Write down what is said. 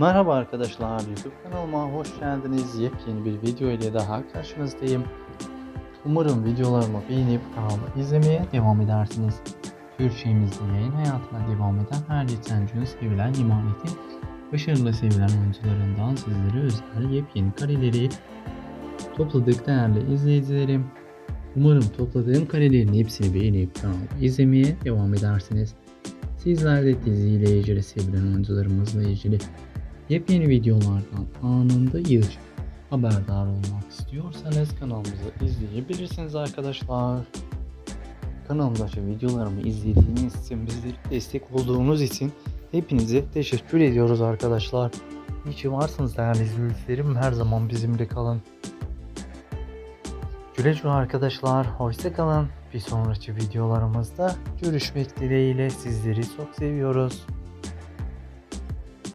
Merhaba arkadaşlar, YouTube kanalıma hoş geldiniz. Yepyeni bir video ile daha karşınızdayım. Umarım videolarımı beğenip kanalımı izlemeye devam edersiniz. Türkçemizde yayın hayatına devam eden her geçen gün sevilen imanetin başarılı sevilen oyuncularından sizlere özel yepyeni kareleri topladık değerli izleyicilerim. Umarım topladığım karelerin hepsini beğenip kanalımı izlemeye devam edersiniz. Sizler de diziyle ilgili sevilen oyuncularımızla ilgili yepyeni videolardan anında ilk haberdar olmak istiyorsanız kanalımızı izleyebilirsiniz arkadaşlar. Kanalımdaki videolarımı izlediğiniz için bizlere destek olduğunuz için hepinize teşekkür ediyoruz arkadaşlar. İyi varsınız değerli izleyicilerim. Her zaman bizimle kalın. Güle güle arkadaşlar. Hoşça kalın. Bir sonraki videolarımızda görüşmek dileğiyle sizleri çok seviyoruz.